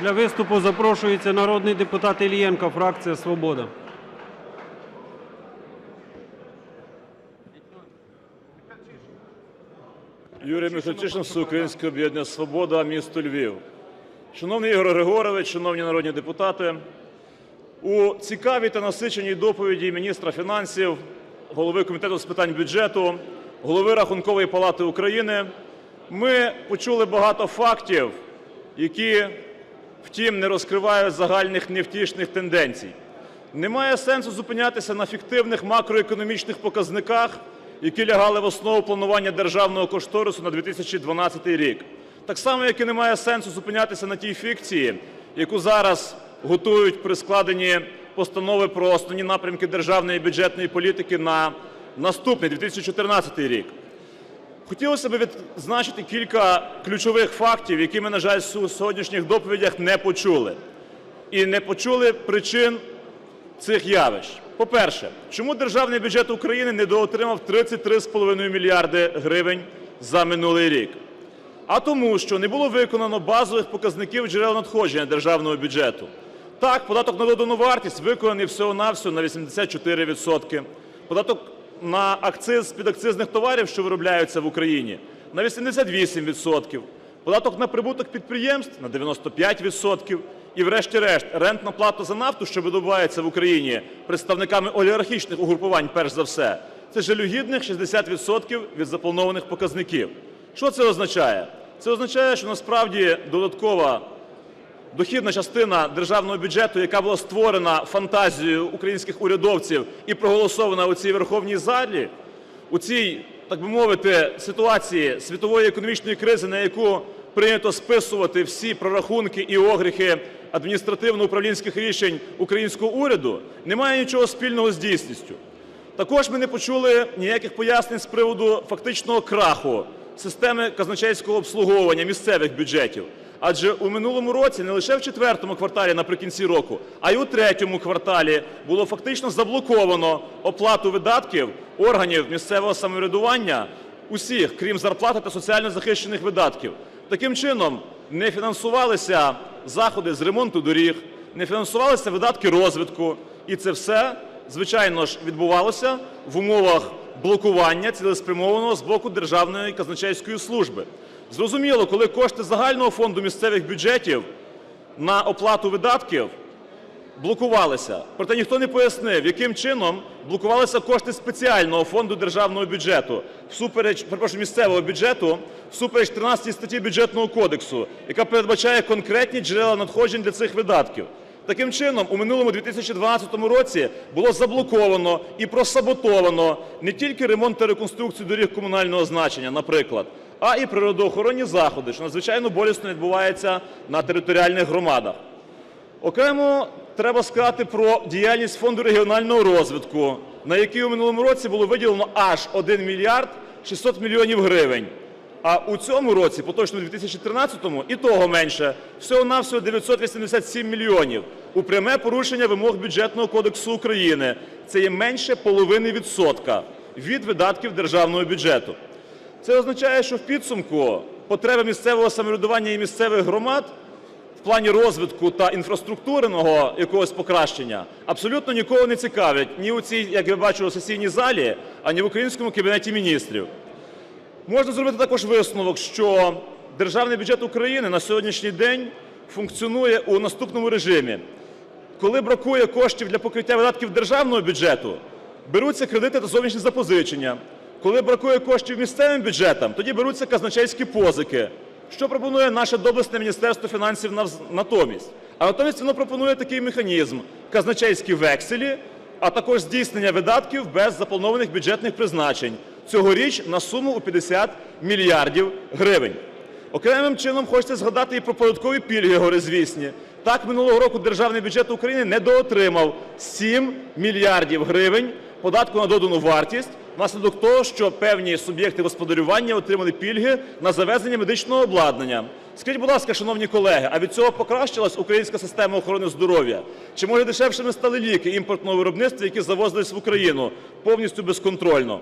Для виступу запрошується народний депутат Іллєнко, фракція «Свобода». Юрій Михайлович, Всеукраїнське об'єднання «Свобода», місто Львів. Шановний Ігор Григорович, шановні народні депутати, у цікавій та насиченій доповіді міністра фінансів, голови Комітету з питань бюджету, голови Рахункової палати України ми почули багато фактів, які, втім, не розкривають загальних невтішних тенденцій. Немає сенсу зупинятися на фіктивних макроекономічних показниках, які лягали в основу планування державного кошторису на 2012 рік. Так само, як і немає сенсу зупинятися на тій фікції, яку зараз готують при складенні постанови про основні напрямки державної бюджетної політики на наступний 2014 рік. Хотілося б відзначити кілька ключових фактів, які ми, на жаль, у сьогоднішніх доповідях не почули. І не почули причин цих явищ. По-перше, чому державний бюджет України недоотримав 33,5 мільярди гривень за минулий рік? А тому, що не було виконано базових показників джерел надходження державного бюджету. Так, податок на додану вартість виконаний всього-навсього на 84%. Податок на акциз з підакцизних товарів, що виробляються в Україні, на 88%. Податок на прибуток підприємств на 95%. І врешті-решт рентна плата за нафту, що видобувається в Україні представниками олігархічних угрупувань, перш за все, це жалюгідних 60% від запланованих показників. Що це означає? Це означає, що насправді додаткова дохідна частина державного бюджету, яка була створена фантазією українських урядовців і проголосована у цій Верховній залі, у цій, так би мовити, ситуації світової економічної кризи, на яку прийнято списувати всі прорахунки і огріхи адміністративно-управлінських рішень українського уряду, не має нічого спільного з дійсністю. Також ми не почули ніяких пояснень з приводу фактичного краху системи казначейського обслуговування місцевих бюджетів. Адже у минулому році не лише в четвертому кварталі наприкінці року, а й у третьому кварталі було фактично заблоковано оплату видатків органів місцевого самоврядування усіх, крім зарплати та соціально захищених видатків. Таким чином не фінансувалися заходи з ремонту доріг, не фінансувалися видатки розвитку. І це все, звичайно ж, відбувалося в умовах блокування цілеспрямованого з боку Державної казначейської служби. Зрозуміло, коли кошти загального фонду місцевих бюджетів на оплату видатків блокувалися, проте ніхто не пояснив, яким чином блокувалися кошти спеціального фонду державного бюджету, всупереч, перепрошую, місцевого бюджету, всупереч 13 статті Бюджетного кодексу, яка передбачає конкретні джерела надходжень для цих видатків. Таким чином, у минулому 2012 році було заблоковано і просаботовано не тільки ремонт та реконструкцію доріг комунального значення, наприклад, а і природоохоронні заходи, що надзвичайно болісно відбувається на територіальних громадах. Окремо треба сказати про діяльність Фонду регіонального розвитку, на який у минулому році було виділено аж 1 мільярд 600 мільйонів гривень. А у цьому році, поточному 2013-му, і того менше, всього-навсього 987 мільйонів у пряме порушення вимог Бюджетного кодексу України. Це є менше половини відсотка від видатків державного бюджету. Це означає, що в підсумку потреби місцевого самоврядування і місцевих громад в плані розвитку та інфраструктурного якогось покращення абсолютно нікого не цікавлять ні у цій, як я бачу, сесійній залі, ані в українському Кабінеті Міністрів. Можна зробити також висновок, що Державний бюджет України на сьогоднішній день функціонує у наступному режимі. Коли бракує коштів для покриття видатків державного бюджету, беруться кредити та зовнішні запозичення. Коли бракує коштів місцевим бюджетам, тоді беруться казначейські позики. Що пропонує наше доблесне Міністерство фінансів натомість? А натомість воно пропонує такий механізм – казначейські векселі, а також здійснення видатків без запланованих бюджетних призначень. Цьогоріч на суму у 50 мільярдів гривень. Окремим чином хочеться згадати і про податкові пільги горизвісні. Так, минулого року державний бюджет України недоотримав 7 мільярдів гривень податку на додану вартість внаслідок того, що певні суб'єкти господарювання отримали пільги на завезення медичного обладнання. Скажіть, будь ласка, шановні колеги, а від цього покращилась українська система охорони здоров'я? Чи може дешевшими стали ліки імпортного виробництва, які завозились в Україну повністю безконтрольно?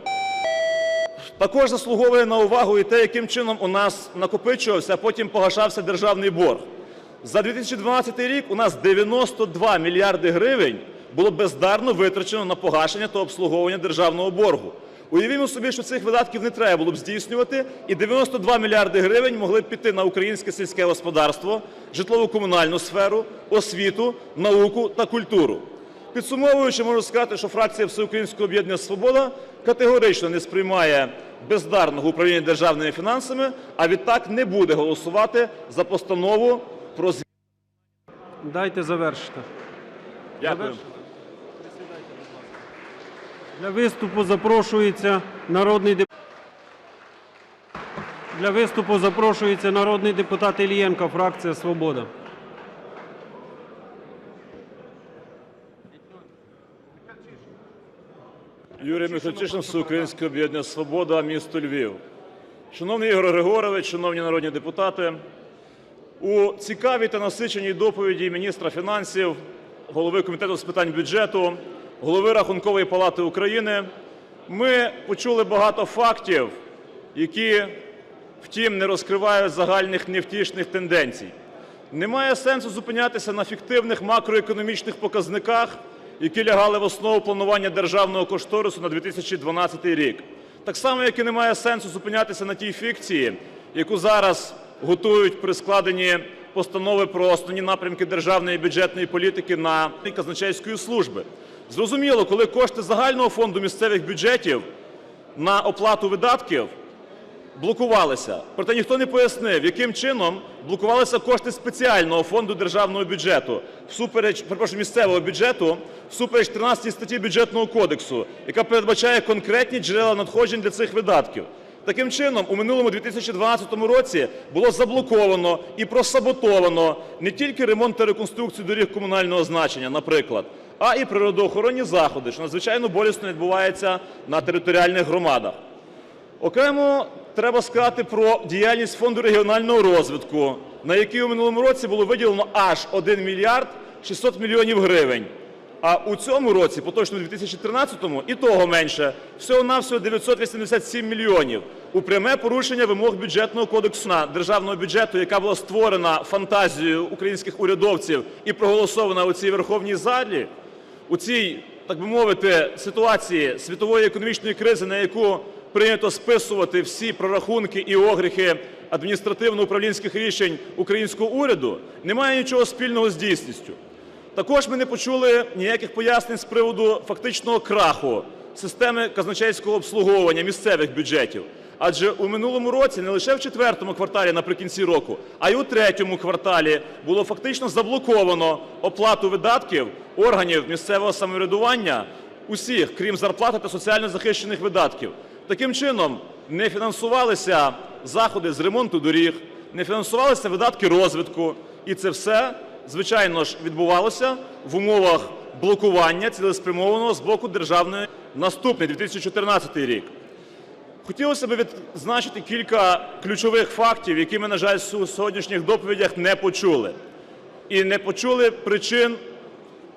Також заслуговує на увагу і те, яким чином у нас накопичувався, а потім погашався державний борг. За 2012 рік у нас 92 мільярди гривень було бездарно витрачено на погашення та обслуговування державного боргу. Уявімо собі, що цих видатків не треба було б здійснювати, і 92 мільярди гривень могли б піти на українське сільське господарство, житлово-комунальну сферу, освіту, науку та культуру. Підсумовуючи, можу сказати, що фракція Всеукраїнського об'єднання «Свобода» категорично не сприймає бездарного управління державними фінансами, а відтак не буде голосувати за постанову про звільнення. Дайте завершити. Дякую. Для виступу запрошується народний деп... Для виступу запрошується народний депутат Іллєнко, фракція Свобода. Юрій Михайлович, Всеукраїнське об'єднання «Свобода», місто Львів. Шановний Ігор Григорович, шановні народні депутати, у цікавій та насиченій доповіді міністра фінансів, голови Комітету з питань бюджету, голови Рахункової палати України ми почули багато фактів, які, втім, не розкривають загальних невтішних тенденцій. Немає сенсу зупинятися на фіктивних макроекономічних показниках, які лягали в основу планування державного кошторису на 2012 рік. Так само, як і немає сенсу зупинятися на тій фікції, яку зараз готують при складенні постанови про основні напрямки державної бюджетної політики на казначейської служби. Зрозуміло, коли кошти загального фонду місцевих бюджетів на оплату видатків блокувалися. Проте ніхто не пояснив, яким чином блокувалися кошти спеціального фонду державного бюджету, всупереч, перепрошую, місцевого бюджету, всупереч 13 статті Бюджетного кодексу, яка передбачає конкретні джерела надходжень для цих видатків. Таким чином, у минулому 2012 році було заблоковано і просаботовано не тільки ремонт та реконструкцію доріг комунального значення, наприклад, а і природоохоронні заходи, що надзвичайно болісно відбувається на територіальних громадах. Окремо треба сказати про діяльність Фонду регіонального розвитку, на який у минулому році було виділено аж 1 мільярд 600 мільйонів гривень. А у цьому році, поточному 2013-му, і того менше, всього-навсього 987 мільйонів у пряме порушення вимог бюджетного кодексу на державного бюджету, яка була створена фантазією українських урядовців і проголосована у цій Верховній залі, у цій, так би мовити, ситуації світової економічної кризи, на яку прийнято списувати всі прорахунки і огріхи адміністративно-управлінських рішень українського уряду, немає нічого спільного з дійсністю. Також ми не почули ніяких пояснень з приводу фактичного краху системи казначейського обслуговування місцевих бюджетів. Адже у минулому році не лише в четвертому кварталі наприкінці року, а й у третьому кварталі було фактично заблоковано оплату видатків органів місцевого самоврядування усіх, крім зарплати та соціально захищених видатків. Таким чином, не фінансувалися заходи з ремонту доріг, не фінансувалися видатки розвитку. І це все, звичайно ж, відбувалося в умовах блокування цілеспрямованого з боку державної наступний 2014 рік. Хотілося б відзначити кілька ключових фактів, які ми, на жаль, у сьогоднішніх доповідях не почули. І не почули причин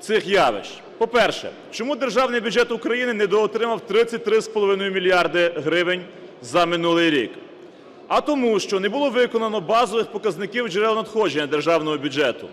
цих явищ. По-перше, чому державний бюджет України недоотримав 33,5 мільярди гривень за минулий рік? А тому, що не було виконано базових показників джерел надходження державного бюджету.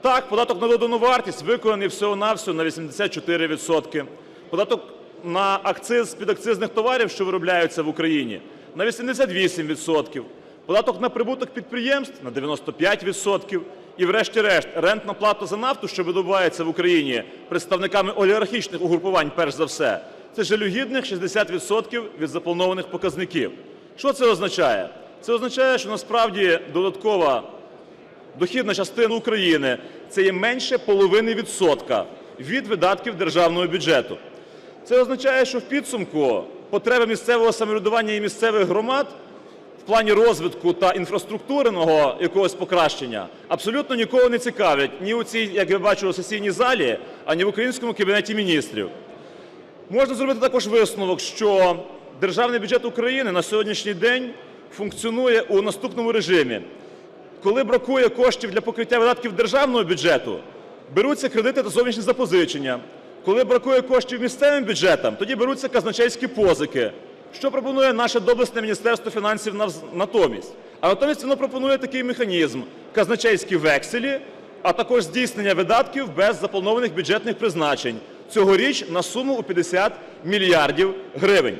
Так, податок на додану вартість виконаний всього-навсього на 84%. Податок на акциз з підакцизних товарів, що виробляються в Україні, на 88%. Податок на прибуток підприємств на 95%. І врешті-решт рентна плата за нафту, що видобувається в Україні представниками олігархічних угрупувань, перш за все, це жалюгідних 60% від запланованих показників. Що це означає? Це означає, що насправді додаткова дохідна частина України – це є менше половини відсотка від видатків державного бюджету. Це означає, що в підсумку потреби місцевого самоврядування і місцевих громад в плані розвитку та інфраструктурного якогось покращення абсолютно нікого не цікавлять ні у цій, як я бачу, сесійній залі, ані в українському Кабінеті Міністрів. Можна зробити також висновок, що державний бюджет України на сьогоднішній день функціонує у наступному режимі. Коли бракує коштів для покриття видатків державного бюджету, беруться кредити та зовнішні запозичення. Коли бракує коштів місцевим бюджетам, тоді беруться казначейські позики. Що пропонує наше доблесне Міністерство фінансів натомість? А натомість воно пропонує такий механізм – казначейські векселі, а також здійснення видатків без запланованих бюджетних призначень, цьогоріч на суму у 50 мільярдів гривень.